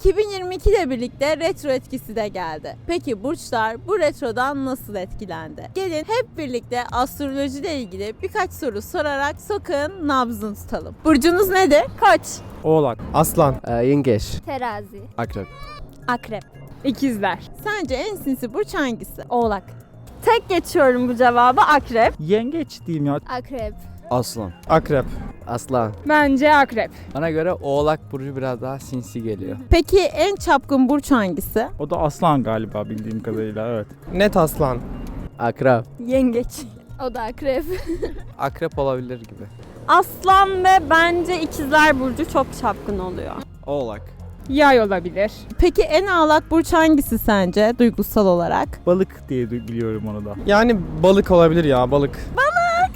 2022 ile birlikte retro etkisi de geldi. Peki burçlar bu retrodan nasıl etkilendi? Gelin hep birlikte astroloji ile ilgili birkaç soru sorarak sokağın nabzını tutalım. Burcunuz nedir? Koç. Oğlak. Aslan. Ee, yengeç. Terazi. Akrep. Akrep. İkizler. Sence en sinsi burç hangisi? Oğlak. Tek geçiyorum bu cevabı akrep. Yengeç diyeyim ya. Akrep. Aslan. Akrep. Aslan. Bence akrep. Bana göre Oğlak Burcu biraz daha sinsi geliyor. Peki en çapkın burç hangisi? O da aslan galiba bildiğim kadarıyla evet. Net aslan. Akrep. Yengeç. O da akrep. Akrep olabilir gibi. Aslan ve bence ikizler burcu çok çapkın oluyor. Oğlak. Yay olabilir. Peki en ağlak burç hangisi sence duygusal olarak? Balık diye biliyorum onu da. Yani balık olabilir ya balık.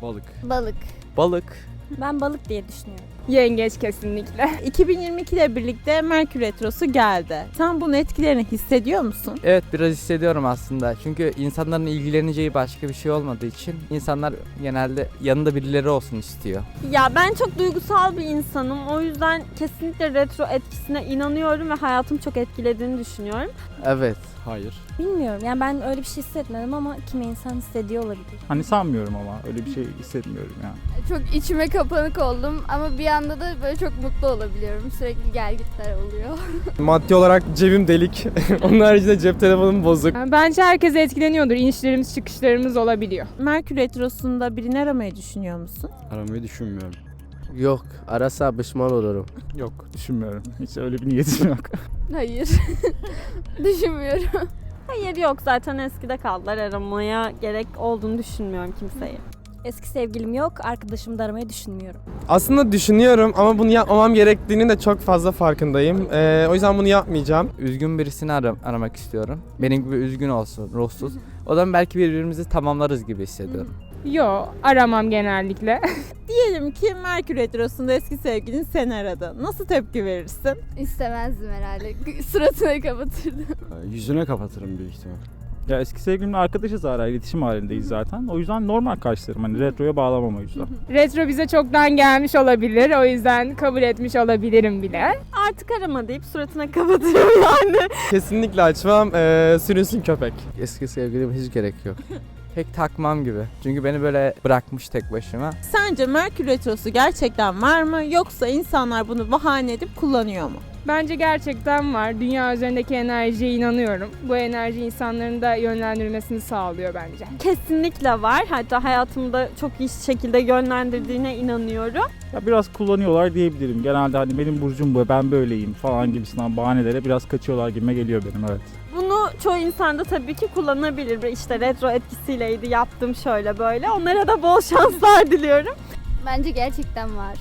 Balık. Balık. Balık. Ben balık diye düşünüyorum. Yengeç kesinlikle. 2022 ile birlikte Merkür Retrosu geldi. Sen bunun etkilerini hissediyor musun? Evet biraz hissediyorum aslında. Çünkü insanların ilgileneceği başka bir şey olmadığı için insanlar genelde yanında birileri olsun istiyor. Ya ben çok duygusal bir insanım. O yüzden kesinlikle retro etkisine inanıyorum ve hayatım çok etkilediğini düşünüyorum. Evet. Hayır. Bilmiyorum. Yani ben öyle bir şey hissetmedim ama kimi insan hissediyor olabilir. Hani sanmıyorum ama öyle bir şey hissetmiyorum yani. Çok içime kapanık oldum ama bir anda da böyle çok mutlu olabiliyorum. Sürekli gelgitler oluyor. Maddi olarak cebim delik. Onun haricinde cep telefonum bozuk. Yani bence herkes etkileniyordur. İnişlerimiz çıkışlarımız olabiliyor. Merkür Retrosu'nda birini aramayı düşünüyor musun? Aramayı düşünmüyorum. Yok. Arasa pişman olurum. Yok düşünmüyorum. Hiç öyle bir niyetim yok. Hayır. Düşünmüyorum. Hayır yok zaten eskide kaldılar aramaya gerek olduğunu düşünmüyorum kimseyi. Eski sevgilim yok. Arkadaşımı da aramayı düşünmüyorum. Aslında düşünüyorum ama bunu yapmamam gerektiğini de çok fazla farkındayım. Ee, o yüzden bunu yapmayacağım. Üzgün birisini ara- aramak istiyorum. Benim gibi üzgün olsun, ruhsuz. O zaman belki birbirimizi tamamlarız gibi hissediyorum. Yo aramam genellikle. Diyelim ki Merkür Retrosu'nda eski sevgilin seni aradı. Nasıl tepki verirsin? İstemezdim herhalde. Suratına kapatırdım. Yüzüne kapatırım büyük ihtimal. Ya eski sevgilimle arkadaşız hala iletişim halindeyiz zaten. O yüzden normal karşılarım. Hani retroya bağlamam o yüzden. Retro bize çoktan gelmiş olabilir. O yüzden kabul etmiş olabilirim bile. Artık arama deyip suratına kapatırım yani. Kesinlikle açmam. Ee, sürünsün köpek. Eski sevgilim hiç gerek yok. Pek takmam gibi. Çünkü beni böyle bırakmış tek başıma. Sence Merkür Retrosu gerçekten var mı yoksa insanlar bunu bahane edip kullanıyor mu? Bence gerçekten var. Dünya üzerindeki enerjiye inanıyorum. Bu enerji insanların da yönlendirmesini sağlıyor bence. Kesinlikle var. Hatta hayatımda çok iyi şekilde yönlendirdiğine inanıyorum. Ya biraz kullanıyorlar diyebilirim. Genelde hani benim burcum bu, ben böyleyim falan gibisinden bahanelere biraz kaçıyorlar gibime geliyor benim evet. Bunu çoğu insan da tabii ki kullanabilir. İşte retro etkisiyleydi, yaptım şöyle böyle. Onlara da bol şanslar diliyorum. Bence gerçekten var.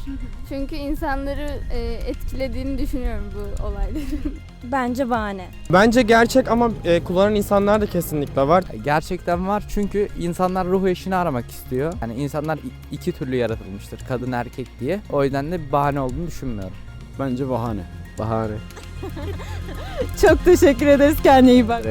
Çünkü insanları e, etkilediğini düşünüyorum bu olayların. Bence bahane. Bence gerçek ama e, kullanan insanlar da kesinlikle var. Gerçekten var çünkü insanlar ruh eşini aramak istiyor. Yani insanlar iki türlü yaratılmıştır. Kadın erkek diye. O yüzden de bir bahane olduğunu düşünmüyorum. Bence bahane. Bahane. Çok teşekkür ederiz kendine iyi bak.